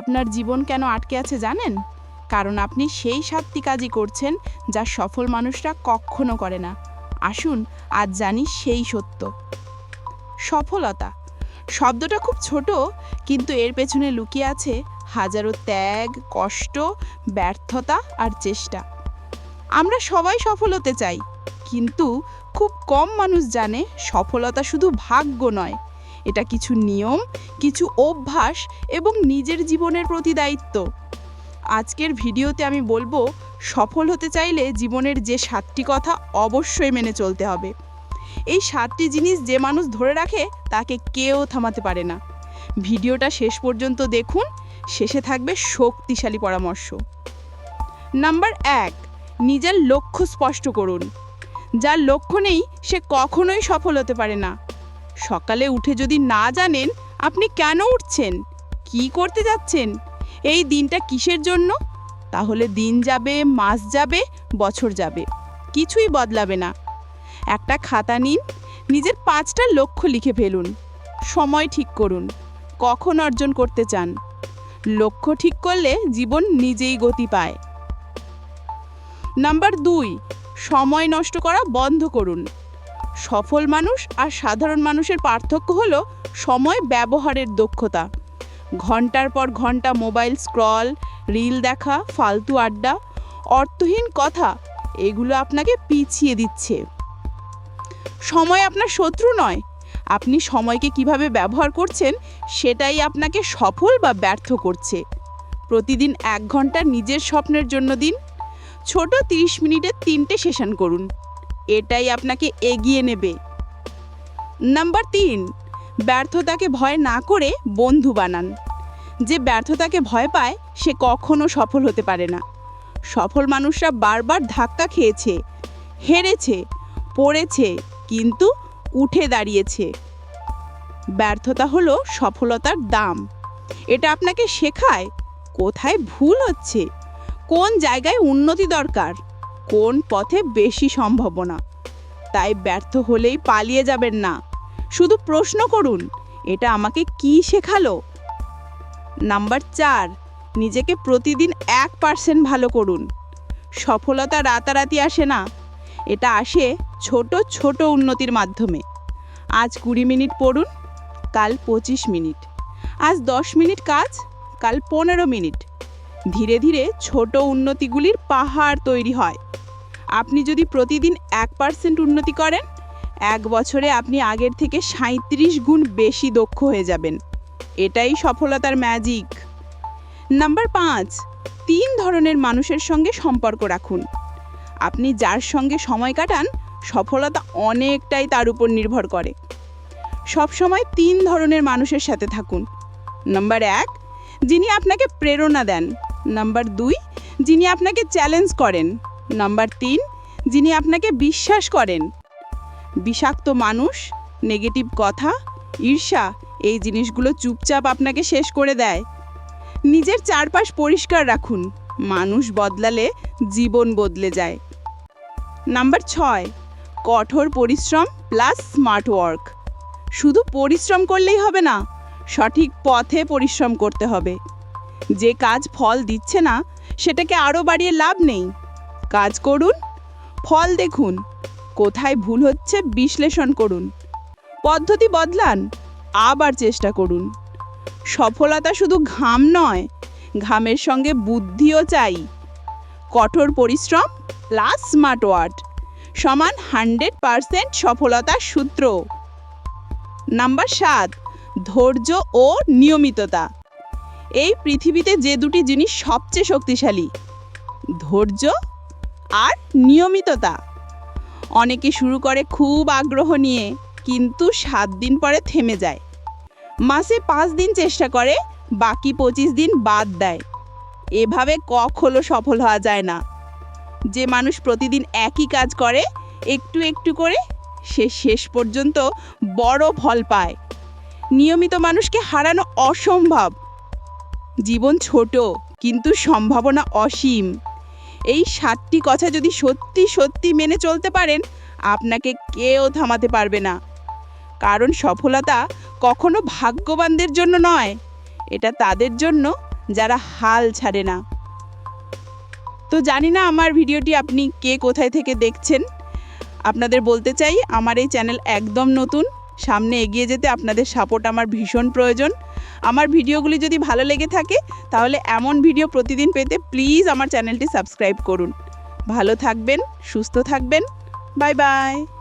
আপনার জীবন কেন আটকে আছে জানেন? কারণ আপনি সেই সাতটি কাজই করছেন যা সফল মানুষরা কখনো করে না। আসুন, আজ জানি সেই সত্য। সফলতা। শব্দটা খুব ছোট, কিন্তু এর পেছনে লুকিয়ে আছে হাজারো ত্যাগ, কষ্ট, ব্যর্থতা আর চেষ্টা। আমরা সবাই সফল হতে চাই, কিন্তু খুব কম মানুষ জানে সফলতা শুধু ভাগ্য নয়। এটা কিছু নিয়ম, কিছু অভ্যাস এবং নিজের জীবনের প্রতি দায়িত্ব। আজকের ভিডিওতে আমি বলব, সফল হতে চাইলে জীবনের যে সাতটি কথা অবশ্যই মেনে চলতে হবে। এই সাতটি জিনিস যে মানুষ ধরে রাখে, তাকে কেউ থামাতে পারে না। ভিডিওটা শেষ পর্যন্ত দেখুন, শেষে থাকবে শক্তিশালী পরামর্শ। নাম্বার এক, নিজের লক্ষ্য স্পষ্ট করুন। যার লক্ষ্য নেই, সে কখনোই সফল হতে পারে না। সকালে উঠে যদি না জানেন, আপনি কেন উঠছেন? কি করতে যাচ্ছেন? এই দিনটা কিসের জন্য? তাহলে দিন যাবে, মাস যাবে, বছর যাবে। কিছুই বদলাবে না। একটা খাতা নিন, নিজের পাঁচটা লক্ষ্য লিখে ফেলুন। সময় ঠিক করুন। কখন অর্জন করতে চান? লক্ষ্য ঠিক করলে জীবন নিজেই গতি পায়। নাম্বার দুই, সময় নষ্ট করা বন্ধ করুন। সফল মানুষ আর সাধারণ মানুষের পার্থক্য হলো সময় ব্যবহারের দক্ষতা। ঘণ্টার পর ঘণ্টা মোবাইল স্ক্রল, রিল দেখা, ফালতু আড্ডা, অর্থহীন কথা, এগুলো আপনাকে পিছিয়ে দিচ্ছে। সময় আপনার শত্রু নয়। আপনি সময়কে কীভাবে ব্যবহার করছেন সেটাই আপনাকে সফল বা ব্যর্থ করছে। প্রতিদিন এক ঘণ্টা নিজের স্বপ্নের জন্য দিন। ছোট তিরিশ মিনিটের তিনটে সেশন করুন। এটাই আপনাকে এগিয়ে নেবে। নাম্বার তিন, ব্যর্থতাকে ভয় না করে বন্ধু বানান। যে ব্যর্থতাকে ভয় পায়, সে কখনো সফল হতে পারে না। সফল মানুষরা বারবার ধাক্কা খেয়েছে, হেরেছে, পড়েছে, কিন্তু উঠে দাঁড়িয়েছে। ব্যর্থতা হলো সফলতার দাম। এটা আপনাকে শেখায় কোথায় ভুল হচ্ছে, কোন জায়গায় উন্নতি দরকার। কোন পথে বেশি সম্ভাবনা? তাই ব্যর্থ হলেই পালিয়ে যাবেন না। শুধু প্রশ্ন করুন, এটা আমাকে কি শেখালো? নাম্বার চার, নিজেকে প্রতিদিন এক পার্সেন্ট ভালো করুন। সফলতা রাতারাতি আসে না। এটা আসে ছোট ছোট উন্নতির মাধ্যমে। আজ কুড়ি মিনিট পড়ুন, কাল পঁচিশ মিনিট। আজ দশ মিনিট কাজ, কাল পনেরো মিনিট। ধীরে ধীরে ছোট উন্নতিগুলির পাহাড় তৈরি হয়। আপনি যদি প্রতিদিন এক পার্সেন্ট উন্নতি করেন, এক বছরে আপনি আগের থেকে সাঁত্রিশ গুণ বেশি দক্ষ হয়ে যাবেন। এটাই সফলতার ম্যাজিক নাম্বার পাঁচ, তিন ধরনের মানুষের সঙ্গে সম্পর্ক রাখুন। আপনি যার সঙ্গে সময় কাটান, সফলতা অনেকটাই তার উপর নির্ভর করে। সবসময় তিন ধরনের মানুষের সাথে থাকুন। নাম্বার এক, যিনি আপনাকে প্রেরণা দেন। নাম্বার দুই, যিনি আপনাকে চ্যালেঞ্জ করেন। নাম্বার তিন, যিনি আপনাকে বিশ্বাস করেন। বিষাক্ত মানুষ নেগেটিভ কথা, ঈর্ষা, এই জিনিসগুলো চুপচাপ আপনাকে শেষ করে দেয়। নিজের চারপাশ পরিষ্কার রাখুন। মানুষ বদলালে জীবন বদলে যায়। নাম্বার ছয়, কঠোর পরিশ্রম প্লাস স্মার্ট ওয়ার্ক শুধু পরিশ্রম করলেই হবে না, সঠিক পথে পরিশ্রম করতে হবে। যে কাজ ফল দিচ্ছে না, সেটাকে আরও বাড়িয়ে লাভ নেই। কাজ করুন, ফল দেখুন, কোথায় ভুল হচ্ছে বিশ্লেষণ করুন। পদ্ধতি বদলান, আবার চেষ্টা করুন। সফলতা শুধু ঘাম নয়, ঘামের সঙ্গে বুদ্ধিও চাই। কঠোর পরিশ্রম প্লাস স্মার্ট ওয়ার্ড সমান হান্ড্রেড পারসেন্ট সফলতার সূত্র। নাম্বার সাত, ধৈর্য ও নিয়মিততা। এই পৃথিবীতে যে দুটি জিনিস সবচেয়ে শক্তিশালী, ধৈর্য আর নিয়মিততা। অনেকে শুরু করে খুব আগ্রহ নিয়ে, কিন্তু সাত দিন পরে থেমে যায়। মাসে পাঁচ দিন চেষ্টা করে, বাকি পঁচিশ দিন বাদ দেয়। এভাবে কখনো সফল হওয়া যায় না। যে মানুষ প্রতিদিন একই কাজ করে, একটু একটু করে, সে শেষ পর্যন্ত বড় ফল পায়। নিয়মিত মানুষকে হারানো অসম্ভব। জীবন ছোট, কিন্তু সম্ভাবনা অসীম। এই সাতটি কথা যদি সত্যি সত্যি মেনে চলতে পারেন, আপনাকে কেউ থামাতে পারবে না। কারণ সফলতা কখনো ভাগ্যবানদের জন্য নয়, এটা তাদের জন্য যারা হাল ছাড়ে না। তো জানি না আমার ভিডিওটি আপনি কে কোথায় থেকে দেখছেন। আপনাদের বলতে চাই, আমার এই চ্যানেল একদম নতুন। সামনে এগিয়ে যেতে আপনাদের সাপোর্ট আমার ভীষণ প্রয়োজন। আমার ভিডিওগুলি যদি ভালো লেগে থাকে, তাহলে এমন ভিডিও প্রতিদিন পেতে প্লিজ আমার চ্যানেলটি সাবস্ক্রাইব করুন। ভালো থাকবেন, সুস্থ থাকবেন বাই বাই